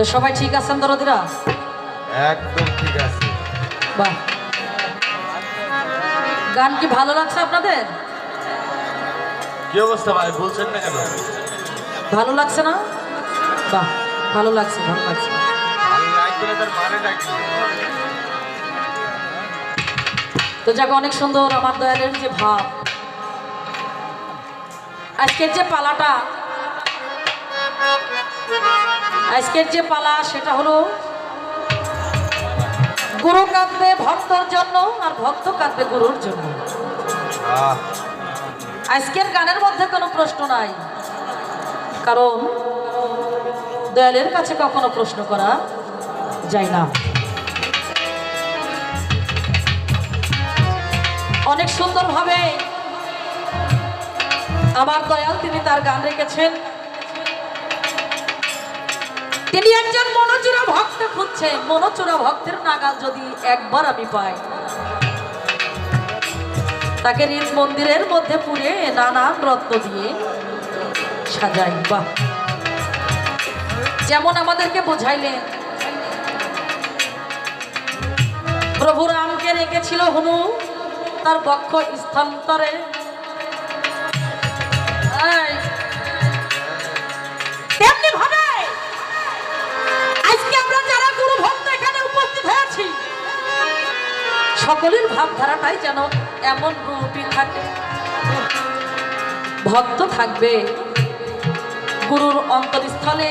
তো সবাই ঠিক আছেন দরদিরা? একদম ঠিক আছে। বাহ। গান কি ভালো লাগছে আপনাদের? কি অবস্থা ভাই বলছেন না কেন? ভালো লাগছে না? বাহ ভালো লাগছে ভালো লাগছে। তো যাক অনেক সুন্দর আমার দয়ালের যে ভাব। আজকের যে পালাটা আজকের যে পালা সেটা হলো গুরু কাঁদবে ভক্তর জন্য আর ভক্ত কাঁদবে গুরুর জন্য। আজকের গানের মধ্যে কোনো প্রশ্ন নাই। কারণ দয়ালের কাছে কখনো প্রশ্ন করা যায় না। অনেক সুন্দরভাবে আমার দয়াল তিনি তার গান রেখেছেন। তিনি একজন মনোচূড়া ভক্ত খুঁজছেন মনোচূড়া ভক্তের নাগাল যদি একবার আমি পাই। তাকে নিজ মন্দিরের মধ্যে পুড়ে নানান রত্ন দিয়ে সাজাই। বাহ! যেমন আমাদেরকে বোঝাইলেন। প্রভু রামকে রেখেছিল হনু, তার বক্ষ স্থানান্তরে সকলের ভাবধারাটাই যেন এমন রূপই থাকে। ভক্ত থাকবে গুরুর অন্তরস্থলে।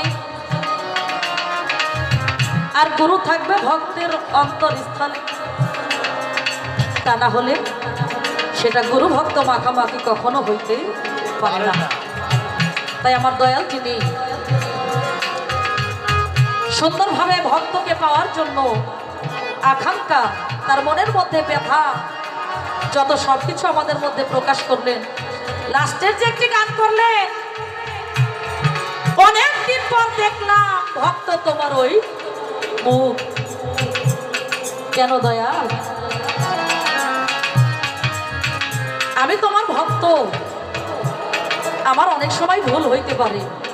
আর গুরু থাকবে ভক্তের অন্তরস্থলে। তা না হলে সেটা গুরু ভক্ত মাখামাখি কখনো হইতে পারে না। তাই আমার দয়াল যিনি সুন্দরভাবে ভক্তকে পাওয়ার জন্য আকাঙ্ক্ষা, তার মনের মধ্যে ব্যথা, যত সব কিছু আমাদের মধ্যে প্রকাশ করলেন। লাস্টের যে একটি গান করলেন অনেকদিন পর দেখলাম, ভক্ত তোমার ওই মুখ। কেন দয়াল? আমি তোমার ভক্ত। আমার অনেক সময় ভুল হইতে পারে।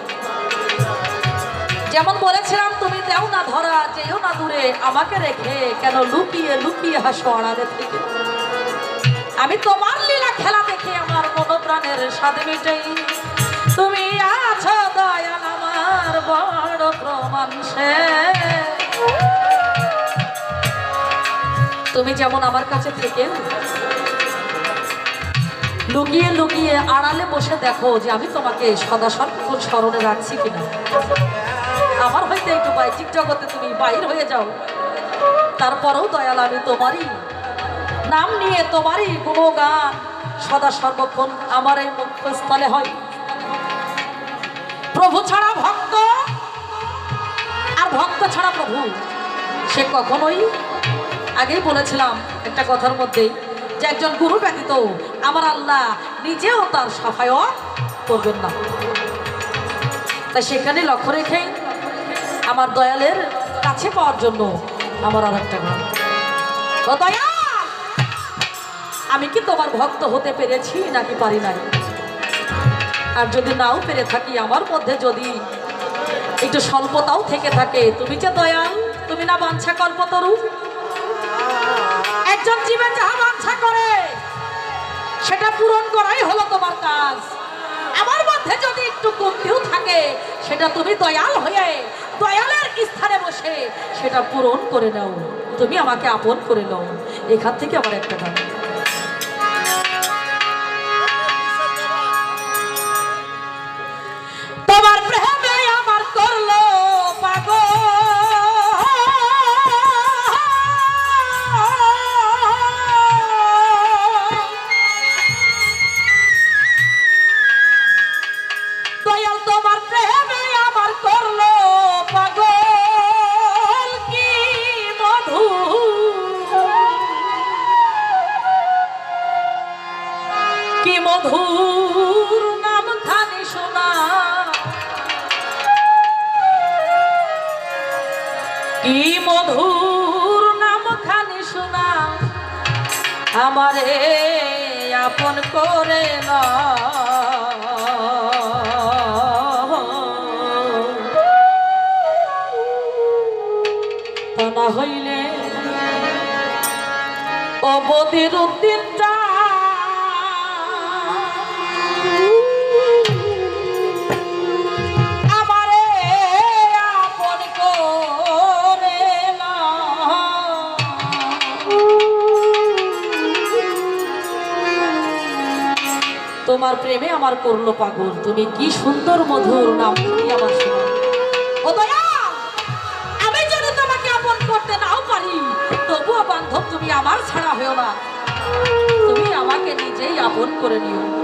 যেমন বলেছিলাম, তুমি দেও না ধরা, যেও না দূরে, আমাকে রেখে কেন লুকিয়ে লুকিয়ে হাসো আড়ালে থেকে? আমি তোমার লীলা খেলা দেখে আমার মনোপ্রাণের স্বাদ মিটাই তুমি আছো দয়াল আমার বড় প্রমাণ তুমি যেমন আমার কাছে থেকে লুকিয়ে লুকিয়ে আড়ালে বসে দেখো যে আমি তোমাকে সদা স্মরণে রাখছি কিনা। আমার হয়তো একটু বাহ্যিক জগতে তুমি বাইর হয়ে যাও। তারপরেও দয়াল, আমি তোমারই নাম নিয়ে তোমারই গুণগান সদা সর্বক্ষণ আমার এই মুখ্যস্থলে হয়। প্রভু ছাড়া ভক্ত আর ভক্ত ছাড়া প্রভু, সে কখনোই আগেই বলেছিলাম একটা কথার মধ্যে যে একজন গুরু ব্যতীত আমার আল্লাহ নিজেও তার সাফায়ত করবেন না। তাই সেখানে লক্ষ্য রেখে আমার দয়ালের কাছে পাওয়ার জন্য আমার আর একটা গান। আমি কি তোমার ভক্ত হতে পেরেছি নাকি পারি নাই? আর যদি নাও পেরে থাকি আমার মধ্যে যদি একটু স্বল্পতাও থেকে থাকে, তুমি যে দয়াল, তুমি না বাঞ্ছা কল্পতরু। একজন জীবন যাহা বাঞ্ছা করে, সেটা পূরণ করাই হলো তোমার কাজ। আমার মধ্যে যদি একটু কমতিও থাকে, সেটা তুমি দয়াল হয়ে বসে সেটা পূরণ করে নাও। তুমি আমাকে আপন করে নাও। এখান থেকে আমার একটা গান মধুর নাম খানি শোনা কি মধুর নাম খানি শোনা আমারে আপন করে না। হইলে অবধির উদ্দিন তোমার প্রেমে আমার করল পাগল। তুমি কি সুন্দর মধুর নাম তুমি আমার আমি যদি তোমাকে আপন করতে নাও পারি, তবুও বান্ধব তুমি আমার ছাড়া হয়েও না। তুমি আমাকে নিজেই আপন করে নিও।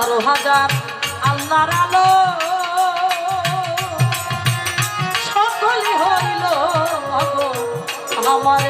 আঠারো হাজার আল্লাহর আলো। সকলে হইল আমার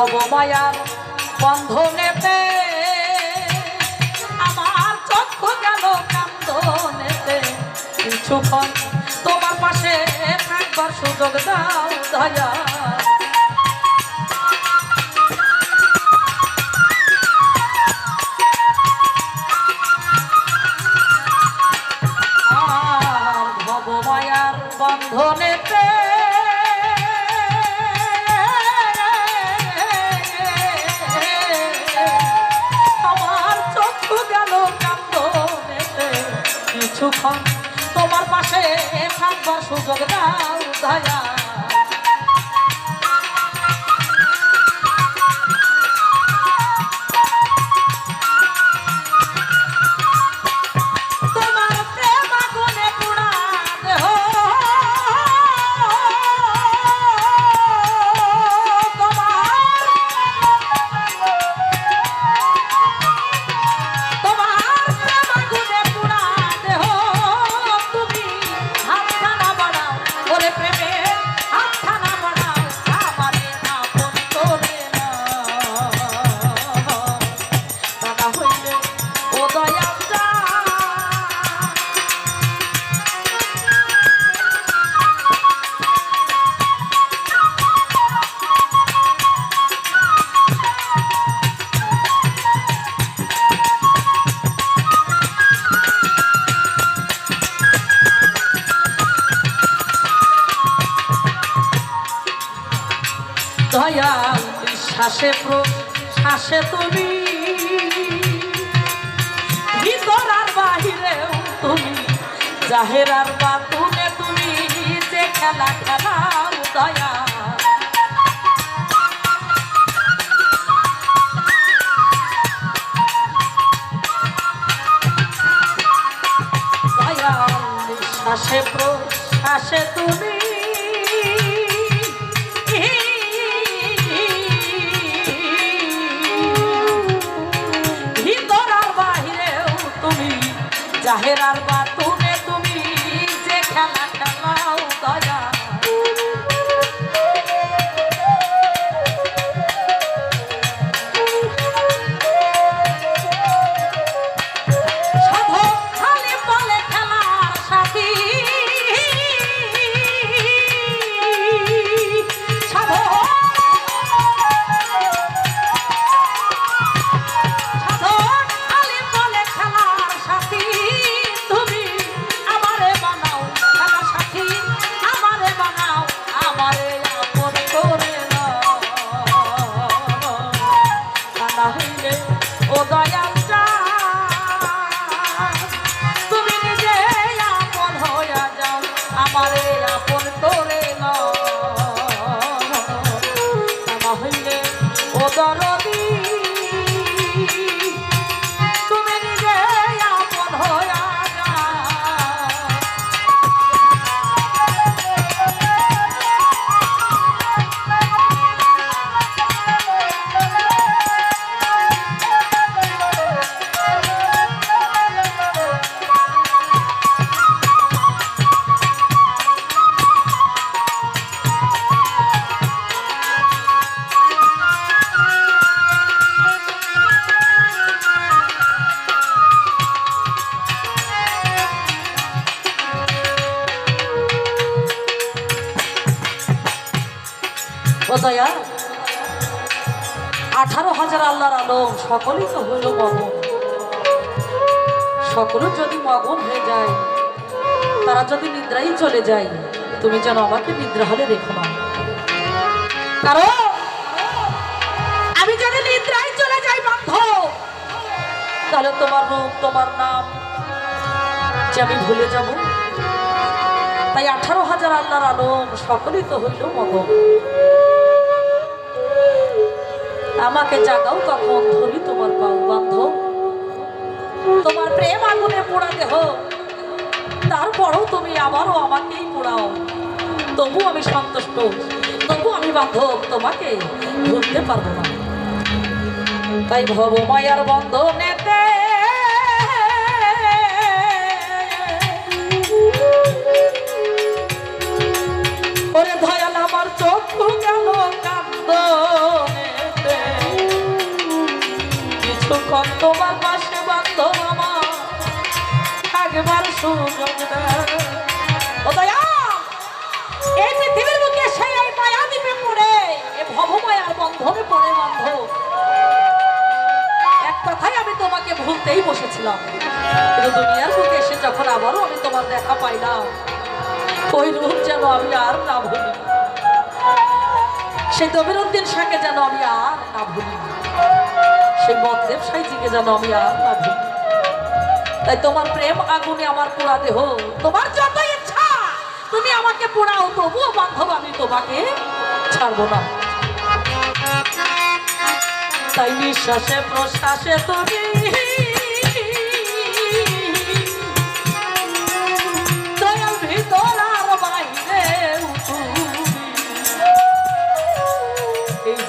হব মায়ার বন্ধনেতে আমার চক্ষু গেল কান্দনেতে। কিছুক্ষণ তোমার পাশে একবার সুযোগ দাও দয়া। বন্ধনেতে কিছুক্ষণ তোমার পাশে থাকবার সুযোগ দাও দয়া শ্বাসে শ্বাসে তুমি। ভিতর আর বাহিরেও তুমি জাহের আর বাতুনে তুমি যে খেলা খেলাও দয়া। শ্বাসে শ্বাসে তুমি। জাহের আর ও দয়া আঠারো হাজার আল্লাহর আলম, সকলেই তো হইল মগন। সকলে যদি মগন হয়ে যায়, তারা যদি নিদ্রাই চলে যায়, তুমি যেন আমাকে নিদ্রা হলে রেখো না। কারণ আমি যদি নিদ্রায় চলে যাই বান্ধ তাহলে তোমার রূপ, তোমার নাম যে আমি ভুলে যাব। তাই আঠারো হাজার আল্লাহর আলম, সকলেই তো হইল মগন। আমাকে জাগাও, তখন ধরি তোমার পাও বান্ধব। তোমার প্রেম আগুনে পোড়াতে হোক তারপরও তুমি আবারও আমাকেই পোড়াও। তবু আমি সন্তুষ্ট, তবু আমি বান্ধব, তোমাকে ভুলতে পারব না। তাই ভব মায়ার বন্ধনেতে ওরে ধয়াল আমার চক্ষু গেল কান্দনেতে কিছুক্ষণ তোমার পাশে বান্ধব আমার থাকবার সুযোগ এই পৃথিবীর বুকে সেই এই দ্বীপে পড়ে। এ ভবমায়ার বন্ধনে পড়ে বান্ধব এক কথাই আমি তোমাকে ভুলতেই বসেছিলাম। কিন্তু দুনিয়ার বুকে এসে যখন আবারও আমি তোমার দেখা পাইলাম, ওই রূপ যেন আমি আর না ভুলি। সেই দবিরুদ্দিন শাহকে যেন আমি আর না ভুলি। সেই মতদেব সাইজিকে যেন আমি আর না তাই তোমার প্রেম আগুনে আমার পোড়া দেহ, তোমার যত ইচ্ছা, তুমি আমাকে পোড়াও, তবুও বান্ধব আমি তোমাকে ছাড়বো না। তাই নিঃশ্বাসে, প্রশ্বাসে তুমি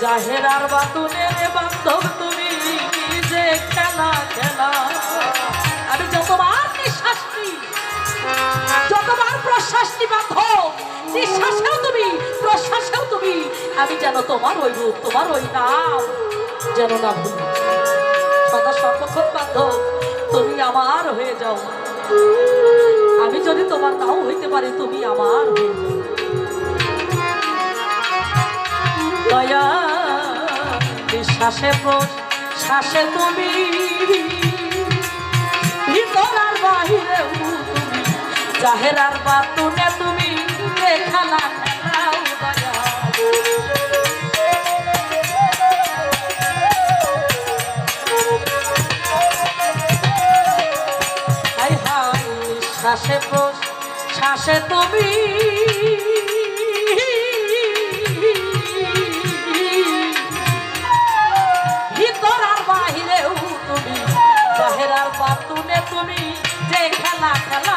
জাহেরার বাতুনের বান্ধব খেলা খেলা। আমি যতবার নিঃশ্বাস নিই যতবার প্রশ্বাস নি বান্ধব নিঃশ্বাসেও তুমি, প্রশ্বাসেও তুমি, আমি যেন তোমার ওই রূপ তোমার ওই নাম যেন না ভুলি। সদা সর্বক্ষণ বান্ধব তুমি আমার হয়ে যাও। আমি যদি তোমার নাও হইতে পারি, তুমি আমার হয়ে যাও। দয়া শ্বাসে শ্বাসে তুমি ভিতর আর বাহিরে তুমি জাহের আর বাতুনে তুমি খেলা খেলাও শ্বাসে শ্বাসে তুমি তুমি যে খেলা খেলা